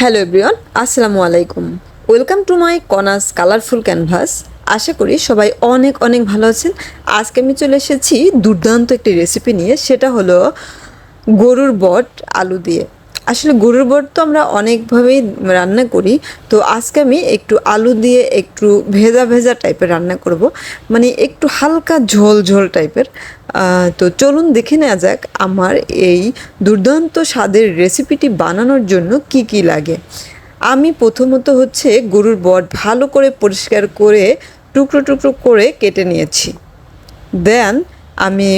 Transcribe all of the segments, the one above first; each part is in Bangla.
হ্যালো এভরিওয়ান, আসসালামু আলাইকুম। ওয়েলকাম টু মাই কনাস কালারফুল ক্যানভাস। আশা করি সবাই অনেক অনেক ভালো আছেন। আজকে আমি চলে এসেছি দুর্দান্ত একটি রেসিপি নিয়ে, সেটা হলো গরুর বট আলু দিয়ে। আসলে গরুর বট তো আমরা অনেকভাবেই রান্না করি। তো আজকে আমি একটু আলু দিয়ে একটু ভেজা ভেজা টাইপের রান্না করব। মানে একটু হালকা ঝোল ঝোল টাইপের। তো চলুন দেখে নেওয়া যাক আমার এই দুর্দান্ত স্বাদের রেসিপিটি বানানোর জন্য কি কি লাগে। আমি প্রথমত হচ্ছে গরুর বট ভালো করে পরিষ্কার করে টুকরো টুকরো করে কেটে নিয়েছি। দেন আমি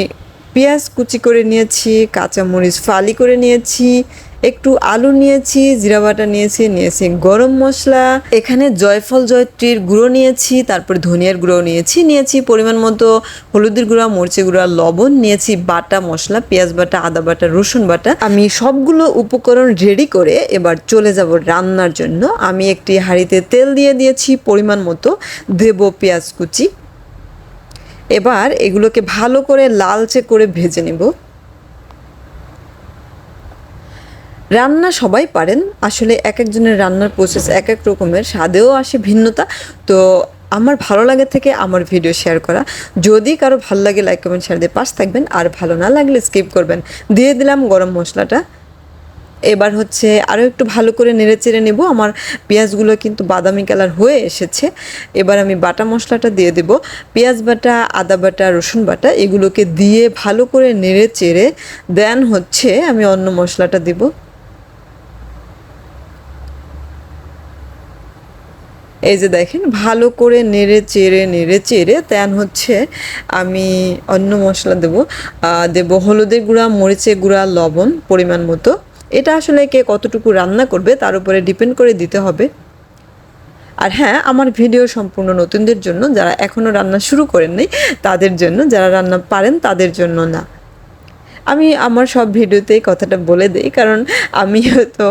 পেঁয়াজ কুচি করে নিয়েছি, কাঁচামরিচ ফালি করে নিয়েছি একটু আলু নিয়েছি, জিরা বাটা নিয়েছি নিয়েছি গরম মশলা। এখানে জয়ফল, জয়ত্রীর গুঁড়ো নিয়েছি, তারপরে ধনিয়ার গুঁড়ো নিয়েছি নিয়েছি পরিমাণ মতো হলুদের গুঁড়া, মরিচের গুঁড়া, লবণ, নিয়েছি বাটা মশলা, পেঁয়াজ বাটা, আদা বাটা, রসুন বাটা। আমি সবগুলো উপকরণ রেডি করে এবার চলে যাব রান্নার জন্য। আমি একটি হাঁড়িতে তেল দিয়ে দিয়েছি, পরিমাণ মতো দেব পেঁয়াজ কুচি। এবার এগুলোকে ভালো করে লালচে করে ভেজে নেব। রান্না সবাই পারেন। আসলে এক একজনের রান্নার প্রসেস এক এক রকমের, স্বাদেও আসে ভিন্নতা। তো আমার ভালো লাগে থেকে আমার ভিডিও শেয়ার করা। যদি কারও ভালো লাগে লাইক কমেন্ট শেয়ার দিয়ে পাশ থাকবেন। আর ভালো না লাগলে স্কিপ করবেন। দিয়ে দিলাম গরম মশলাটা। এবার হচ্ছে আরও একটু ভালো করে নেড়ে চেড়ে নেব। আমার পেঁয়াজগুলো কিন্তু বাদামি কালার হয়ে এসেছে। এবার আমি বাটা মশলাটা দিয়ে দেব। পেঁয়াজ বাটা, আদা বাটা, রসুন বাটা, এগুলোকে দিয়ে ভালো করে নেড়ে চেড়ে দেন হচ্ছে আমি অন্য মশলাটা দেব। এই যে দেখেন, ভালো করে নেড়ে চেড়ে নেড়ে চেড়ে তেন হচ্ছে আমি অন্য মশলা দেব। দেব হলুদের গুঁড়া, মরিচের গুঁড়া, লবণ পরিমাণ মতো। এটা আসলে কে কতটুকু রান্না করবে তার উপরে ডিপেন্ড করে দিতে হবে। আর হ্যাঁ আমার ভিডিও সম্পূর্ণ নতুনদের জন্য, যারা এখনও রান্না শুরু করেননি, তাদের জন্য, যারা রান্না পারেন তাদের জন্য না। আমি আমার সব ভিডিওতেই কথাটা বলে দিই, কারণ আমি হয়তো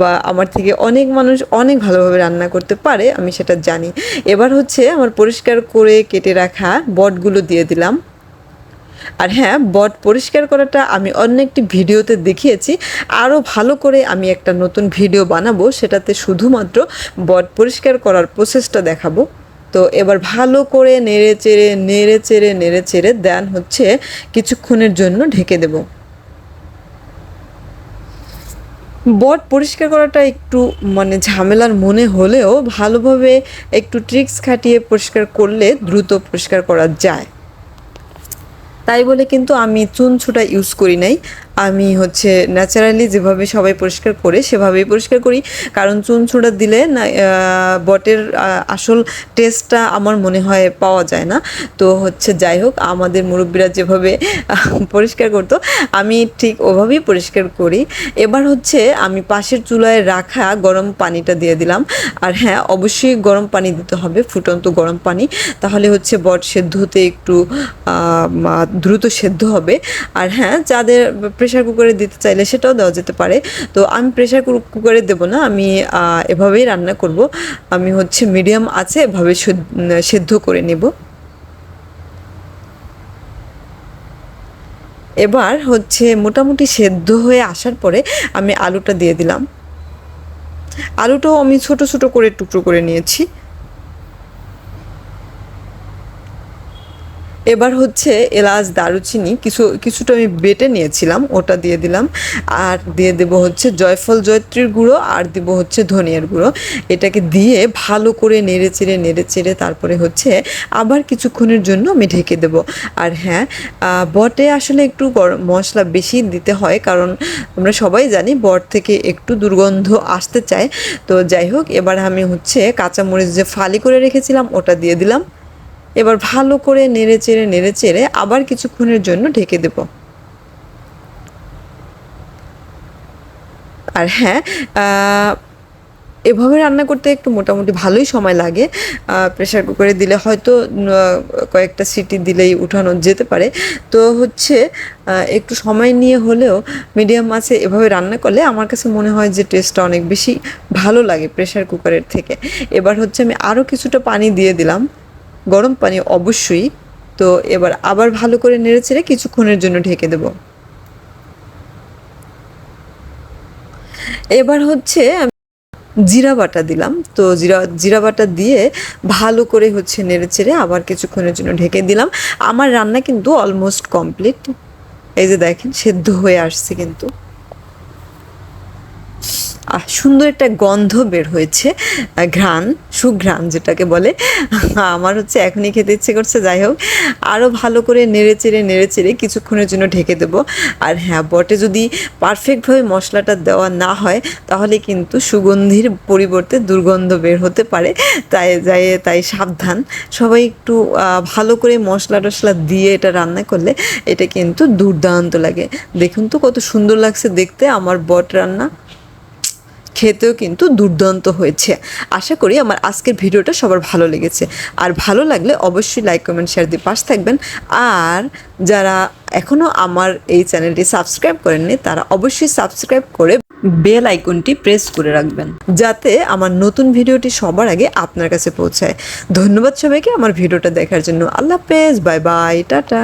বা আমার থেকে অনেক মানুষ অনেক ভালোভাবে রান্না করতে পারে, আমি সেটা জানি। এবার হচ্ছে আমার পরিষ্কার করে কেটে রাখা বটগুলো দিয়ে দিলাম। আর হ্যাঁ বট পরিষ্কার করাটা আমি অন্য একটি ভিডিওতে দেখিয়েছি, আরও ভালো করে আমি একটা নতুন ভিডিও বানাবো, সেটাতে শুধুমাত্র বট পরিষ্কার করার প্রসেসটা দেখাবো। তো এবার ভালো করে নেড়ে চেড়ে নেড়ে চেড়ে নেড়ে চেড়ে দেন হচ্ছে কিছুক্ষণের জন্য ঢেকে দেব। বট পরিষ্কার করাটা একটু মানে ঝামেলার মনে হলেও ভালোভাবে একটু ট্রিক্স খাটিয়ে পরিষ্কার করলে দ্রুত পরিষ্কার করা যায়। তাই বলে কিন্তু আমি চুন ছোটা ইউজ করি নাই। আমি হচ্ছে ন্যাচারালি যেভাবে সবাই পরিষ্কার করে, সেভাবেই পরিষ্কার করি। কারণ চুন ছোটা দিলে না বটের আসল টেস্টটা আমার মনে হয় পাওয়া যায় না। তো হচ্ছে যাই হোক, আমাদের মুরব্বীরা যেভাবে পরিষ্কার করতো, আমি ঠিক ওভাবেই পরিষ্কার করি। এবার হচ্ছে আমি পাশের চুলায় রাখা গরম পানিটা দিয়ে দিলাম। আর হ্যাঁ অবশ্যই গরম পানি দিতে হবে, ফুটন্ত গরম পানি। তাহলে হচ্ছে বট সেদ্ধ হতে একটু দ্রুত সেদ্ধ হবে। আর হ্যাঁ যাদের প্রেশার কুকারে দিতে চাইলে সেটাও দেওয়া যেতে পারে। তো আমি প্রেশার কুকারে দেব না, আমি এভাবেই রান্না করব। আমি হচ্ছে মিডিয়াম আছে, এভাবে সেদ্ধ- করে নেব। এবার হচ্ছে মোটামুটি সেদ্ধ হয়ে আসার পরে আমি আলুটা দিয়ে দিলাম। আলুটাও আমি ছোট ছোট করে টুকরো করে নিয়েছি। এবার হচ্ছে এলাচ, দারুচিনি কিছু, কিছুটা আমি বেটে নিয়েছিলাম, ওটা দিয়ে দিলাম। আর দিয়ে দেব হচ্ছে জয়ফল, জয়ত্রীর গুঁড়ো, আর দেব হচ্ছে ধনিয়ার গুঁড়ো। এটাকে দিয়ে ভালো করে নেড়ে চেড়ে নেড়ে চেড়ে তারপরে হচ্ছে আবার কিছুক্ষণের জন্য আমি ঢেকে দেব। আর হ্যাঁ বটে আসলে একটু গরম মশলা বেশি দিতে হয়, কারণ আমরা সবাই জানি বট থেকে একটু দুর্গন্ধ আসতে চায়। তো যাই হোক, এবার আমি হচ্ছে কাঁচামরিচ যে ফালি করে রেখেছিলাম, ওটা দিয়ে দিলাম। এবার ভালো করে নেড়ে চেড়ে নেড়ে চেড়ে আবার কিছুক্ষণের জন্য ঢেকে দেব। আর হ্যাঁ এভাবে রান্না করতে একটু মোটামুটি ভালোই সময় লাগে। প্রেশার কুকারে দিলে হয়তো কয়েকটা সিটি দিলেই উঠানো যেতে পারে। তো হচ্ছে একটু সময় নিয়ে হলেও মিডিয়াম মাছে এভাবে রান্না করলে আমার কাছে মনে হয় যে টেস্টটা অনেক বেশি ভালো লাগে প্রেশার কুকারের থেকে। এবার হচ্ছে আমি আরও কিছুটা পানি দিয়ে দিলাম। গরম পানি অবশ্যই। তো এবার আবার ভালো করে নেড়ে চেড়ে কিছুক্ষণের জন্য ঢেকে দেব। এবার হচ্ছে জিরা বাটা দিলাম। তো জিরা জিরা বাটা দিয়ে ভালো করে হচ্ছে নেড়ে চেড়ে আবার কিছুক্ষণের জন্য ঢেকে দিলাম। আমার রান্না কিন্তু অলমোস্ট কমপ্লিট এই যে দেখেন, সেদ্ধ হয়ে আসছে কিন্তু। সুন্দর একটা গন্ধ বের হয়েছে ঘ্রাণ, সুঘ্রাণ যেটাকে বলে। আমার হচ্ছে এখনই খেতে ইচ্ছে করছে, যাই হোক। আরও ভালো করে নেড়ে চেড়ে নেড়ে চেড়ে কিছুক্ষণের জন্য ঢেকে দেবো। আর হ্যাঁ বটে যদি পারফেক্টভাবে মশলাটা দেওয়া না হয়, তাহলে কিন্তু সুগন্ধির পরিবর্তে দুর্গন্ধ বের হতে পারে। তাই, যাই, তাই সাবধান। সবাই একটু ভালো করে মশলা টশলা দিয়ে এটা রান্না করলে এটা কিন্তু দুর্দান্ত লাগে। দেখুন তো কত সুন্দর লাগছে দেখতে আমার বট রান্না। খেতেও কিন্তু দুর্দান্ত হয়েছে। আশা করি আমার আজকের ভিডিওটা সবার ভালো লেগেছে। আর ভালো লাগলে অবশ্যই লাইক কমেন্ট শেয়ার দিয়ে পাশে থাকবেন। আর যারা এখনও আমার এই চ্যানেলটি সাবস্ক্রাইব করেননি, তারা অবশ্যই সাবস্ক্রাইব করে বেল আইকনটি প্রেস করে রাখবেন। যাতে আমার নতুন ভিডিওটি সবার আগে আপনার কাছে পৌঁছায়। ধন্যবাদ সবাইকে আমার ভিডিওটা দেখার জন্য। আল্লাহ হাফেজ বাই বাই টাটা।